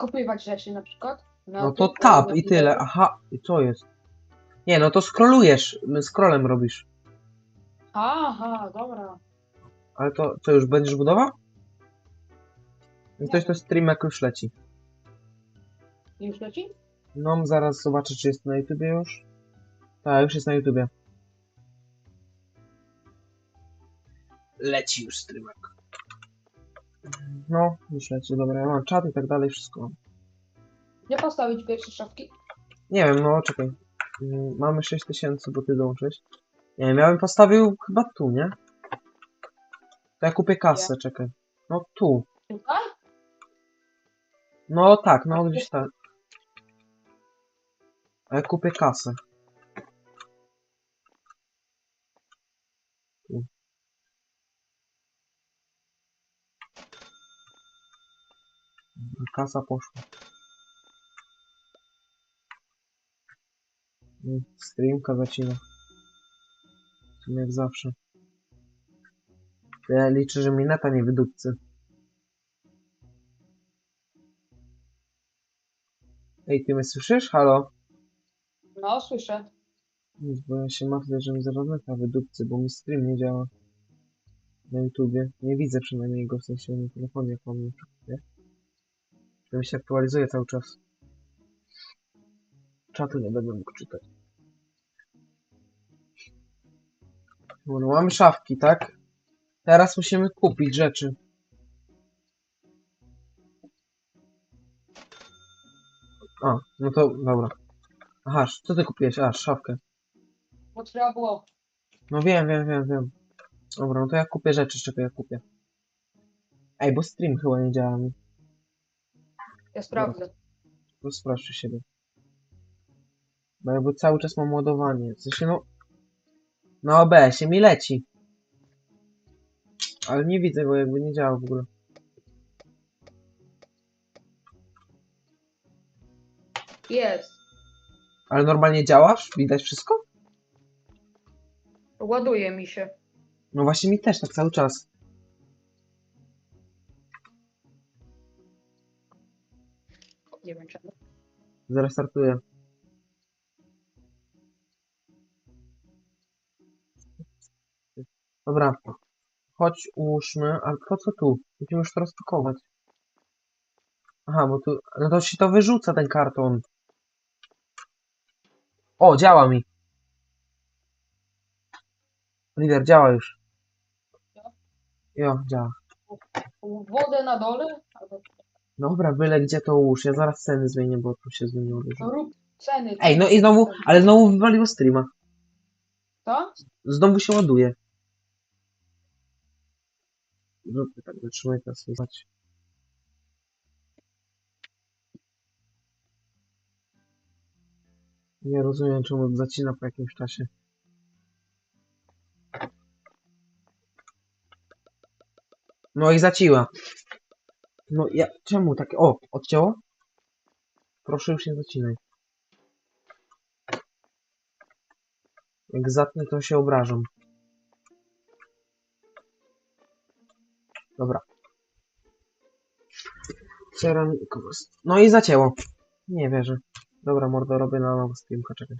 Kopiować rzeczy na przykład. Na No to tab i tyle. Aha, i co jest? Nie, no to scrollujesz. Scrollem robisz. Aha, dobra. Ale to co, już będziesz budował? No Ktoś to streamek już leci. Już leci? No, zaraz zobaczę, czy jest na YouTubie już. Tak, już jest na YouTubie. Leci już streamek. No, już leci, dobra, ja mam czat i tak dalej, wszystko. Gdzie postawić pierwsze szafki? Nie wiem, no czekaj. Mm, Mamy 6000, bo ty dołączyłeś. Nie wiem, ja bym postawił chyba tu, nie? To ja kupię kasę, czekaj. No tu. Tutaj? No tak, no gdzieś tak. A ja kupię kasę. Kasa poszła. Mm, Streamka zacina. W sumie jak zawsze. Ja liczę, że mi neta nie wydupcy. Ej, ty mnie słyszysz? Halo? No, słyszę. Nic, bo ja się martwię, że mi zaraz neta wydupcy, bo mi stream nie działa. Na YouTubie. Nie widzę przynajmniej go w sensie na telefonie, jak mam na przykład, nie? To mi się aktualizuje cały czas. Czatu nie będę mógł czytać. No, mamy szafki, tak? Teraz musimy kupić rzeczy. A, no to dobra. Aha, co ty kupiłeś? A, szafkę. Bo trzeba było. No wiem, wiem, wiem, wiem. Dobra, no to ja kupię rzeczy, czekaj, ja kupię. Ej, bo stream chyba nie działa mi. Ja sprawdzę. To sprawdź u siebie. Bo jakby cały czas mam ładowanie. W sensie no... Na OBS-ie mi leci. Ale nie widzę go, jakby nie działa w ogóle. Jest. Ale normalnie działasz? Widać wszystko? Ładuje mi się. No właśnie mi też tak cały czas. Nie wiem czemu. Zrestartuję. Dobra. Chodź, ułóżmy, ale po co tu? Musimy już to rozpakować. Aha, bo tu... No to się to wyrzuca, ten karton. O, działa mi. Lider, działa już. Jo, działa. Wodę na dole? Albo Dobra, byle gdzie to ułóż. Ja zaraz ceny zmienię, bo tu się zmieniło dużo. to rób ceny. Ej, no i znowu, ale znowu wywaliło streama. Co? Znowu się ładuje. Zróbmy tak, zatrzymaj teraz słychać. Nie rozumiem, czemu zacina po jakimś czasie. No i zaciła. No ja, czemu tak? O, odcięło? Proszę już nie zacinaj. Jak zatnę, to się obrażam. Dobra. No i zacięło. Nie wierzę. Dobra, mordo, robię na nowo streamka, czekaj.